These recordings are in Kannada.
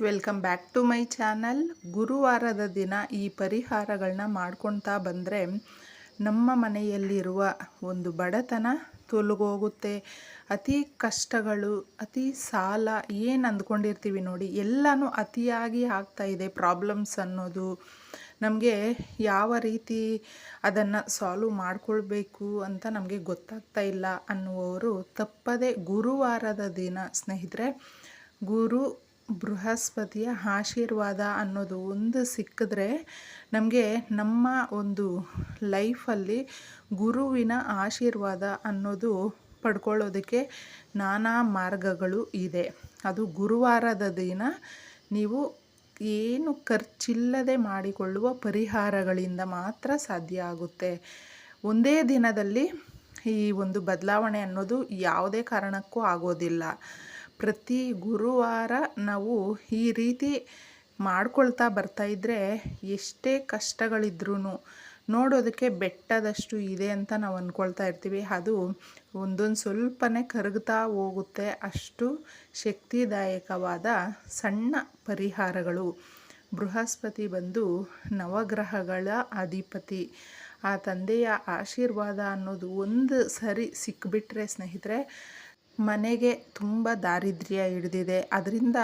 Welcome back to my channel. ಗುರುವಾರದ ದಿನ ಈ ಪರಿಹಾರಗಳನ್ನ ಮಾಡ್ಕೊತಾ ಬಂದರೆ ನಮ್ಮ ಮನೆಯಲ್ಲಿರುವ ಒಂದು ಬಡತನ ತೊಲಗೋಗುತ್ತೆ. ಅತಿ ಕಷ್ಟಗಳು, ಅತಿ ಸಾಲ ಏನು ಅಂದ್ಕೊಂಡಿರ್ತೀವಿ ನೋಡಿ, ಎಲ್ಲನೂ ಅತಿಯಾಗಿ ಆಗ್ತಾ ಇದೆ ಪ್ರಾಬ್ಲಮ್ಸ್ ಅನ್ನೋದು. ನಮಗೆ ಯಾವ ರೀತಿ ಅದನ್ನು ಸಾಲ್ವ್ ಮಾಡ್ಕೊಳ್ಬೇಕು ಅಂತ ನಮಗೆ ಗೊತ್ತಾಗ್ತಾ ಇಲ್ಲ ಅನ್ನುವವರು ತಪ್ಪದೆ ಗುರುವಾರದ ದಿನ ಸ್ನೇಹಿತರೆ, ಗುರು ಬೃಹಸ್ಪತಿಯ ಆಶೀರ್ವಾದ ಅನ್ನೋದು ಒಂದು ಸಿಕ್ಕಿದ್ರೆ ನಮಗೆ ನಮ್ಮ ಒಂದು ಲೈಫಲ್ಲಿ ಗುರುವಿನ ಆಶೀರ್ವಾದ ಅನ್ನೋದು ಪಡ್ಕೊಳ್ಳೋದಕ್ಕೆ ನಾನಾ ಮಾರ್ಗಗಳು ಇದೆ. ಅದು ಗುರುವಾರದ ದಿನ ನೀವು ಏನು ಖರ್ಚಿಲ್ಲದೆ ಮಾಡಿಕೊಳ್ಳುವ ಪರಿಹಾರಗಳಿಂದ ಮಾತ್ರ ಸಾಧ್ಯ ಆಗುತ್ತೆ. ಒಂದೇ ದಿನದಲ್ಲಿ ಈ ಒಂದು ಬದಲಾವಣೆ ಅನ್ನೋದು ಯಾವುದೇ ಕಾರಣಕ್ಕೂ ಆಗೋದಿಲ್ಲ. ಪ್ರತಿ ಗುರುವಾರ ನಾವು ಈ ರೀತಿ ಮಾಡ್ಕೊಳ್ತಾ ಇದ್ದರೆ ಎಷ್ಟೇ ಕಷ್ಟಗಳಿದ್ರೂ ನೋಡೋದಕ್ಕೆ ಬೆಟ್ಟದಷ್ಟು ಇದೆ ಅಂತ ನಾವು ಅಂದ್ಕೊಳ್ತಾ ಇರ್ತೀವಿ. ಅದು ಒಂದೊಂದು ಸ್ವಲ್ಪನೇ ಕರಗ್ತಾ ಹೋಗುತ್ತೆ. ಅಷ್ಟು ಶಕ್ತಿದಾಯಕವಾದ ಸಣ್ಣ ಪರಿಹಾರಗಳು. ಬೃಹಸ್ಪತಿ ಬಂದು ನವಗ್ರಹಗಳ ಅಧಿಪತಿ. ಆ ತಂದೆಯ ಆಶೀರ್ವಾದ ಅನ್ನೋದು ಒಂದು ಸರಿ ಸಿಕ್ಬಿಟ್ರೆ ಸ್ನೇಹಿತರೆ ಮನೆಗೆ ತುಂಬ ದಾರಿದ್ರ್ಯ ಹಿಡಿದಿದೆ. ಅದರಿಂದ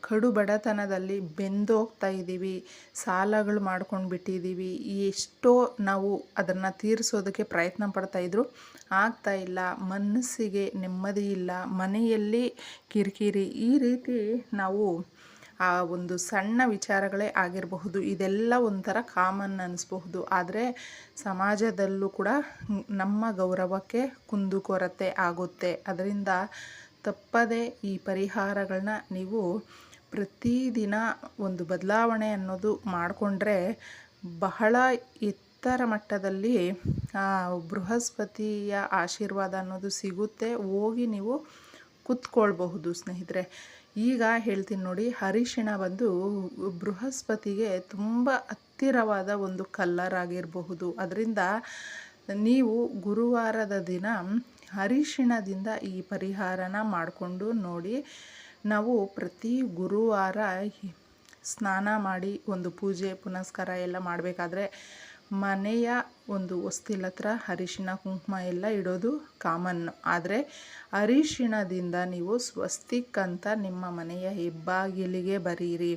ಕಡು ಬಡತನದಲ್ಲಿ ಬೆಂದೋಗ್ತಾ ಇದ್ದೀವಿ ಸಾಲಗಳು ಮಾಡ್ಕೊಂಡು ಬಿಟ್ಟಿದ್ದೀವಿ ಎಷ್ಟೋ ನಾವು ಅದನ್ನು ತೀರಿಸೋದಕ್ಕೆ ಪ್ರಯತ್ನ ಪಡ್ತಾಯಿದ್ರು ಆಗ್ತಾ ಇಲ್ಲ. ಮನಸ್ಸಿಗೆ ನೆಮ್ಮದಿ ಇಲ್ಲ. ಮನೆಯಲ್ಲಿ ಕಿರಿಕಿರಿ. ಈ ರೀತಿ ನಾವು ಆ ಒಂದು ಸಣ್ಣ ವಿಚಾರಗಳೇ ಆಗಿರಬಹುದು. ಇದೆಲ್ಲ ಒಂಥರ ಕಾಮನ್ ಅನ್ನಿಸ್ಬಹುದು ಆದರೆ ಸಮಾಜದಲ್ಲೂ ಕೂಡ ನಮ್ಮ ಗೌರವಕ್ಕೆ ಕುಂದುಕೊರತೆ ಆಗುತ್ತೆ. ಅದರಿಂದ ತಪ್ಪದೆ ಈ ಪರಿಹಾರಗಳನ್ನ ನೀವು ಪ್ರತಿದಿನ ಒಂದು ಬದಲಾವಣೆ ಅನ್ನೋದು ಮಾಡಿಕೊಂಡ್ರೆ ಬಹಳ ಎತ್ತರ ಮಟ್ಟದಲ್ಲಿ ಬೃಹಸ್ಪತಿಯ ಆಶೀರ್ವಾದ ಅನ್ನೋದು ಸಿಗುತ್ತೆ. ಹೋಗಿ ನೀವು ಕುತ್ಕೊಳ್ಬಹುದು ಸ್ನೇಹಿತರೆ. ಈಗ ಹೇಳ್ತೀನಿ ನೋಡಿ ಅರಿಶಿಣ ಬಂದು ಬೃಹಸ್ಪತಿಗೆ ತುಂಬ ಹತ್ತಿರವಾದ ಒಂದು ಕಲ್ಲರ್ ಆಗಿರಬಹುದು. ಅದರಿಂದ ನೀವು ಗುರುವಾರದ ದಿನ ಅರಿಶಿಣದಿಂದ ಈ ಪರಿಹಾರನ ಮಾಡಿಕೊಂಡು ನೋಡಿ, ನಾವು ಪ್ರತಿ ಗುರುವಾರ ಸ್ನಾನ ಮಾಡಿ ಒಂದು ಪೂಜೆ, ಪುನಸ್ಕಾರ ಎಲ್ಲ ಮಾಡಬೇಕಾದ್ರೆ ಮನೆಯ ಒಂದು ಹೊಸ್ತಿಲ ಹತ್ರ ಅರಿಶಿಣ ಕುಂಕುಮ ಎಲ್ಲ ಇಡೋದು ಕಾಮನ್. ಆದರೆ ಅರಿಶಿಣದಿಂದ ನೀವು ಸ್ವಸ್ತಿಕ್ ಅಂತ ನಿಮ್ಮ ಮನೆಯ ಹೆಬ್ಬಾಗಿಲಿಗೆ ಬರೀರಿ.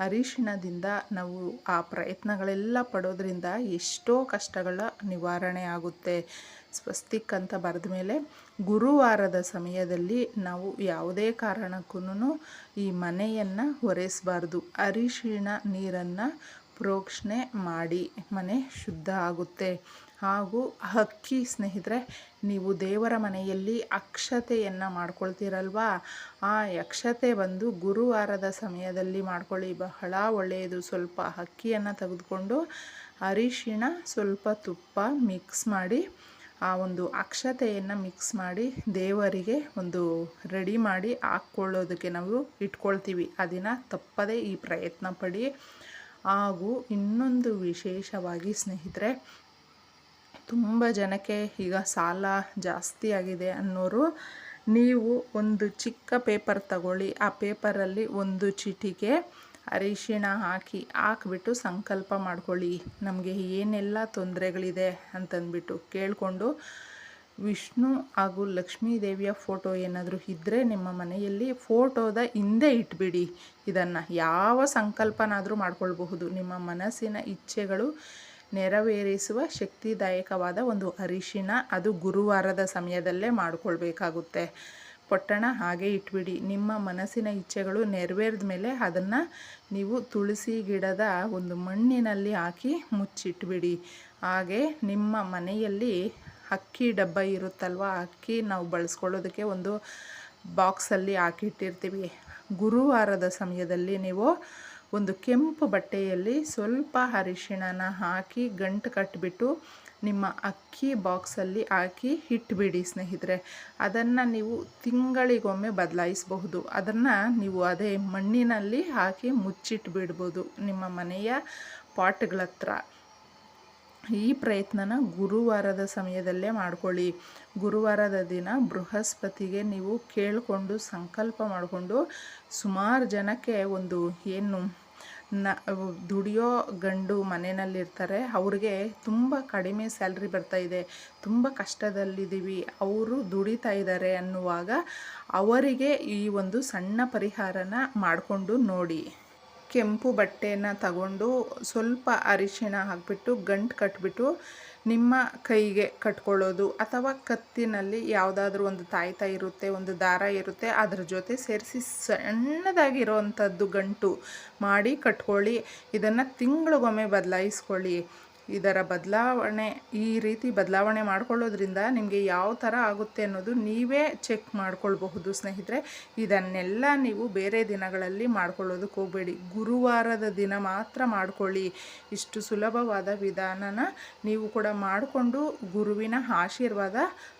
ಅರಿಶಿಣದಿಂದ ನಾವು ಆ ಪ್ರಯತ್ನಗಳೆಲ್ಲ ಪಡೋದ್ರಿಂದ ಎಷ್ಟೋ ಕಷ್ಟಗಳ ನಿವಾರಣೆ ಆಗುತ್ತೆ. ಸ್ವಸ್ತಿಕ್ ಅಂತ ಬರೆದ ಮೇಲೆ ಗುರುವಾರದ ಸಮಯದಲ್ಲಿ ನಾವು ಯಾವುದೇ ಕಾರಣಕ್ಕೂ ಈ ಮನೆಯನ್ನು ಒರೆಸಬಾರ್ದು. ಅರಿಶಿಣ ನೀರನ್ನು ಪ್ರೋಕ್ಷಣೆ ಮಾಡಿ ಮನೆ ಶುದ್ಧ ಆಗುತ್ತೆ. ಹಾಗೂ ಹಕ್ಕಿ ಸ್ನೇಹಿತರೆ, ನೀವು ದೇವರ ಮನೆಯಲ್ಲಿ ಅಕ್ಷತೆಯನ್ನು ಮಾಡ್ಕೊಳ್ತೀರಲ್ವಾ? ಆ ಅಕ್ಷತೆ ಬಂದು ಗುರುವಾರದ ಸಮಯದಲ್ಲಿ ಮಾಡ್ಕೊಳ್ಳಿ. ಬಹಳ ಒಳ್ಳೆಯದು. ಸ್ವಲ್ಪ ಅಕ್ಕಿಯನ್ನು ತೆಗೆದುಕೊಂಡು ಅರಿಶಿಣ, ಸ್ವಲ್ಪ ತುಪ್ಪ ಮಿಕ್ಸ್ ಮಾಡಿ, ಆ ಒಂದು ಅಕ್ಷತೆಯನ್ನು ಮಿಕ್ಸ್ ಮಾಡಿ ದೇವರಿಗೆ ಒಂದು ರೆಡಿ ಮಾಡಿ ಹಾಕ್ಕೊಳ್ಳೋದಕ್ಕೆ ನಾವು ಇಟ್ಕೊಳ್ತೀವಿ. ಅದನ್ನು ತಪ್ಪದೇ ಈ ಪ್ರಯತ್ನ ಪಡಿ. ಹಾಗೂ ಇನ್ನೊಂದು ವಿಶೇಷವಾಗಿ ಸ್ನೇಹಿತರೆ, ತುಂಬ ಜನಕ್ಕೆ ಈಗ ಸಾಲ ಜಾಸ್ತಿ ಆಗಿದೆ ಅನ್ನೋರು, ನೀವು ಒಂದು ಚಿಕ್ಕ ಪೇಪರ್ ತಗೊಳ್ಳಿ. ಆ ಪೇಪರಲ್ಲಿ ಒಂದು ಚೀಟಿಗೆ ಅರಿಶಿಣ ಹಾಕಿ ಹಾಕ್ಬಿಟ್ಟು ಸಂಕಲ್ಪ ಮಾಡ್ಕೊಳ್ಳಿ. ನಮಗೆ ಏನೆಲ್ಲ ತೊಂದರೆಗಳಿದೆ ಅಂತಂದ್ಬಿಟ್ಟು ಕೇಳಿಕೊಂಡು ವಿಷ್ಣು ಹಾಗೂ ಲಕ್ಷ್ಮೀ ದೇವಿಯ ಫೋಟೋ ಏನಾದರೂ ಇದ್ದರೆ ನಿಮ್ಮ ಮನೆಯಲ್ಲಿ ಫೋಟೋದ ಹಿಂದೆ ಇಟ್ಬಿಡಿ. ಇದನ್ನು ಯಾವ ಸಂಕಲ್ಪನಾದರೂ ಮಾಡಿಕೊಳ್ಬಹುದು. ನಿಮ್ಮ ಮನಸ್ಸಿನ ಇಚ್ಛೆಗಳು ನೆರವೇರಿಸುವ ಶಕ್ತಿದಾಯಕವಾದ ಒಂದು ಅರಿಶಿನ ಅದು ಗುರುವಾರದ ಸಮಯದಲ್ಲೇ ಮಾಡಿಕೊಳ್ಬೇಕಾಗುತ್ತೆ. ಪೊಟ್ಟಣ ಹಾಗೆ ಇಟ್ಬಿಡಿ. ನಿಮ್ಮ ಮನಸ್ಸಿನ ಇಚ್ಛೆಗಳು ನೆರವೇರಿದ ಮೇಲೆ ಅದನ್ನು ನೀವು ತುಳಸಿ ಗಿಡದ ಒಂದು ಮಣ್ಣಿನಲ್ಲಿ ಹಾಕಿ ಮುಚ್ಚಿಟ್ಬಿಡಿ. ಹಾಗೆ ನಿಮ್ಮ ಮನೆಯಲ್ಲಿ ಅಕ್ಕಿ ಡಬ್ಬ ಇರುತ್ತಲ್ವ, ಅಕ್ಕಿ ನಾವು ಬಳಸ್ಕೊಳ್ಳೋದಕ್ಕೆ ಒಂದು ಬಾಕ್ಸಲ್ಲಿ ಹಾಕಿಟ್ಟಿರ್ತೀವಿ. ಗುರುವಾರದ ಸಮಯದಲ್ಲಿ ನೀವು ಒಂದು ಕೆಂಪು ಬಟ್ಟೆಯಲ್ಲಿ ಸ್ವಲ್ಪ ಅರಿಶಿಣನ ಹಾಕಿ ಗಂಟು ಕಟ್ಟಿಬಿಟ್ಟು ನಿಮ್ಮ ಅಕ್ಕಿ ಬಾಕ್ಸಲ್ಲಿ ಹಾಕಿ ಇಟ್ಬಿಡಿ ಸ್ನೇಹಿತರೆ. ಅದನ್ನು ನೀವು ತಿಂಗಳಿಗೊಮ್ಮೆ ಬದಲಾಯಿಸಬಹುದು. ಅದನ್ನು ನೀವು ಅದೇ ಮಣ್ಣಿನಲ್ಲಿ ಹಾಕಿ ಮುಚ್ಚಿಟ್ಬಿಡ್ಬೋದು ನಿಮ್ಮ ಮನೆಯ ಪಾಟ್ಗಳ ಹತ್ರ ಈ ಪ್ರಯತ್ನನ ಗುರುವಾರದ ಸಮಯದಲ್ಲೇ ಮಾಡ್ಕೊಳ್ಳಿ. ಗುರುವಾರದ ದಿನ ಬೃಹಸ್ಪತಿಗೆ ನೀವು ಕೇಳಿಕೊಂಡು ಸಂಕಲ್ಪ ಮಾಡಿಕೊಂಡು ಸುಮಾರು ಜನಕ್ಕೆ ಒಂದು ಏನು ನ, ದುಡಿಯೋ ಗಂಡು ಮನೆಯಲ್ಲಿರ್ತಾರೆ. ಅವ್ರಿಗೆ ತುಂಬ ಕಡಿಮೆ ಸ್ಯಾಲ್ರಿ ಬರ್ತಾ ಇದೆ. ತುಂಬ ಕಷ್ಟದಲ್ಲಿದ್ದೀವಿ. ಅವರು ದುಡಿತಾ ಇದ್ದಾರೆ ಅನ್ನುವಾಗ ಅವರಿಗೆ ಈ ಒಂದು ಸಣ್ಣ ಪರಿಹಾರನ ಮಾಡಿಕೊಂಡು ನೋಡಿ. ಕೆಂಪು ಬಟ್ಟೆಯನ್ನು ತಗೊಂಡು ಸ್ವಲ್ಪ ಅರಿಶಿಣ ಹಾಕಿಬಿಟ್ಟು, ಗಂಟು ಕಟ್ಬಿಟ್ಟು ನಿಮ್ಮ ಕೈಗೆ ಕಟ್ಕೊಳ್ಳೋದು ಅಥವಾ ಕತ್ತಿನಲ್ಲಿ ಯಾವುದಾದ್ರೂ ಒಂದು ತಾಯ್ತ ಇರುತ್ತೆ, ಒಂದು ದಾರ ಇರುತ್ತೆ, ಅದ್ರ ಜೊತೆ ಸೇರಿಸಿ ಸಣ್ಣದಾಗಿರೋವಂಥದ್ದು ಗಂಟು ಮಾಡಿ ಕಟ್ಕೊಳ್ಳಿ. ಇದನ್ನು ತಿಂಗಳಿಗೊಮ್ಮೆ ಬದಲಾಯಿಸ್ಕೊಳ್ಳಿ. ಇದರ ಬದಲಾವಣೆ, ಈ ರೀತಿ ಬದಲಾವಣೆ ಮಾಡ್ಕೊಳ್ಳೋದ್ರಿಂದ ನಿಮಗೆ ಯಾವ ಥರ ಆಗುತ್ತೆ ಅನ್ನೋದು ನೀವೇ ಚೆಕ್ ಮಾಡ್ಕೊಳ್ಬಹುದು ಸ್ನೇಹಿತರೆ. ಇದನ್ನೆಲ್ಲ ನೀವು ಬೇರೆ ದಿನಗಳಲ್ಲಿ ಮಾಡ್ಕೊಳ್ಳೋದಕ್ಕೆ ಹೋಗಬೇಡಿ. ಗುರುವಾರದ ದಿನ ಮಾತ್ರ ಮಾಡಿಕೊಳ್ಳಿ. ಇಷ್ಟು ಸುಲಭವಾದ ವಿಧಾನನ ನೀವು ಕೂಡ ಮಾಡಿಕೊಂಡು ಗುರುವಿನ ಆಶೀರ್ವಾದ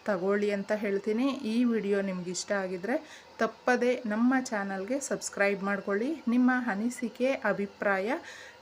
ತಗೊಳ್ಳಿ ಅಂತ ಹೇಳ್ತೀನಿ. ಈ ವಿಡಿಯೋ ನಿಮ್ಗೆ ಇಷ್ಟ ಆಗಿದರೆ ತಪ್ಪದೆ ನಮ್ಮ ಚಾನಲ್ಗೆ ಸಬ್ಸ್ಕ್ರೈಬ್ ಮಾಡಿಕೊಳ್ಳಿ. ನಿಮ್ಮ ಅನಿಸಿಕೆ, ಅಭಿಪ್ರಾಯ